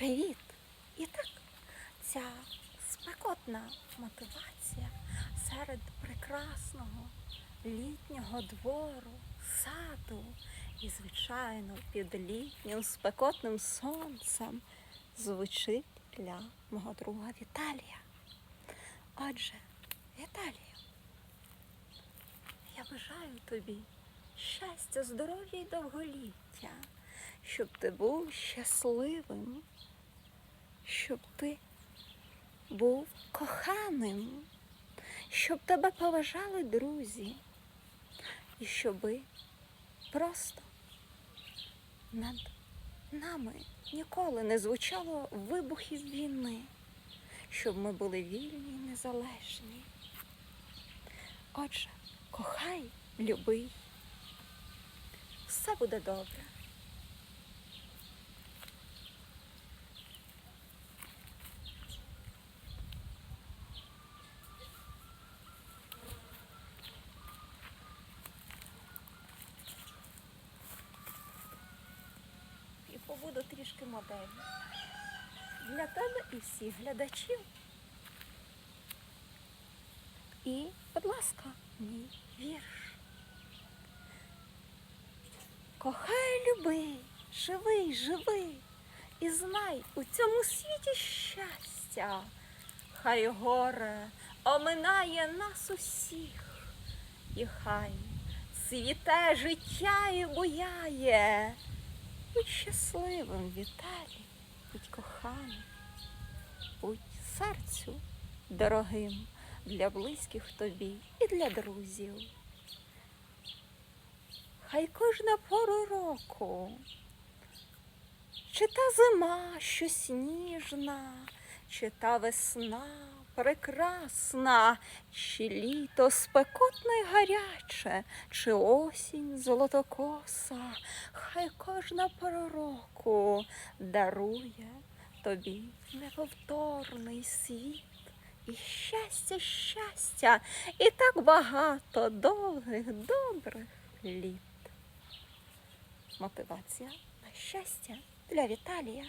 Привіт! І так, ця спекотна мотивація серед прекрасного літнього двору, саду і, звичайно, під літнім спекотним сонцем звучить для мого друга Віталія. Отже, Віталію, я бажаю тобі щастя, здоров'я і довголіття, щоб ти був щасливим, щоб ти був коханим, щоб тебе поважали друзі, і щоби просто над нами ніколи не звучало вибухів війни, щоб ми були вільні і незалежні. Отже, кохай, люби, все буде добре. І побуду трішки моделлю. Для тебе і всіх глядачів. І, будь ласка, мій вірш. Кохай, люби, живий, живи, і знай у цьому світі щастя. Хай горе оминає нас усіх, і хай цвіте життя і буяє. Будь щасливим, Віталій, будь коханим, будь серцю дорогим для близьких тобі і для друзів. Хай кожна пору року, чи та зима, що сніжна, чи та весна прекрасна, чи літо спекотне й гаряче, чи осінь золотокоса, хай кожна пора дарує тобі неповторний світ. І щастя, щастя, і так багато довгих, добрих літ. Мотивація на щастя для Віталія.